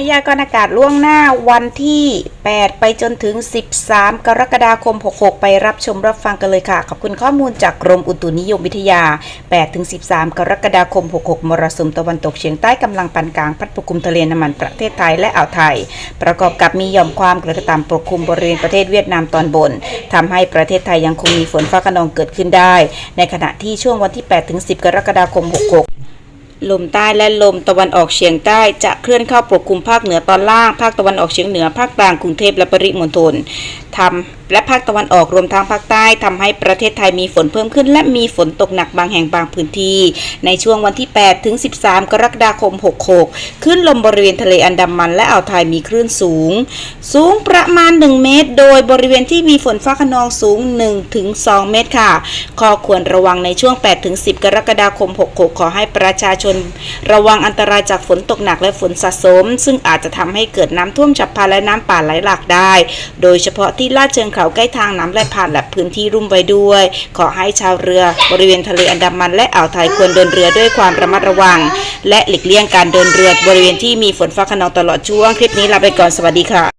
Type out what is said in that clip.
พยากรณ์อากาศล่วงหน้าวันที่ 8 ไปจนถึง 13 กรกฎาคม 66 ไปรับชมรับฟังกันเลยค่ะ ขอบคุณข้อมูลจากกรมอุตุนิยมวิทยา 8 ถึง 13 กรกฎาคม 66 มรสุมตะวันตกเฉียงใต้กำลังปานกลางพัดปกคลุมทะเลน้ำมันประเทศไทยและอ่าวไทย ประกอบกับมีหย่อมความกระทำปกคลุมบริเวณประเทศเวียดนามตอนบนทำให้ประเทศไทยยังคงมีฝนฟ้าคะนองเกิดขึ้นได้ ในขณะที่ช่วงวันที่ 8 ถึง 10 กรกฎาคม 66 ลมใต้และลมตะวันออกเฉียงใต้จะเคลื่อนเข้าปกคลุมภาคเหนือตอนล่าง ภาคตะวันออกเฉียงเหนือ ภาคกลางกรุงเทพและปริมณฑล ทำและภาคตะวันออกรวมทั้งภาคใต้ทำให้ประเทศไทยมีฝนเพิ่มขึ้น และมีฝนตกหนักบางแห่งบางพื้นที่ ในช่วงวันที่ 8 ถึง 13 กรกฎาคม 66 ขึ้นลมบริเวณทะเลอันดามัน และอ่าวไทยมีคลื่นสูง สูงประมาณ 1 เมตร โดยบริเวณที่มีฝนฟ้าคะนองสูง1ถึง2เมตรค่ะข้อควรระวังในช่วง 8 ถึง 10 กรกฎาคม 66 ขอให้ประชาชน ระวังอันตรายจากฝนตกหนักและฝนสะสม ซึ่งอาจจะทำให้เกิดน้ำท่วมฉับพลันและน้ำป่าไหลหลากได้ โดยเฉพาะที่ลาดเชิงเขาใกล้ทางน้ำไหลผ่านและพื้นที่รุ่มไว้ด้วย ขอให้ชาวเรือบริเวณทะเลอันดามันและอ่าวไทยควรเดินเรือด้วยความระมัดระวัง และหลีกเลี่ยงการเดินเรือบริเวณที่มีฝนฟ้าขนองตลอดช่วง คลิปนี้ลาไปก่อนสวัสดีค่ะ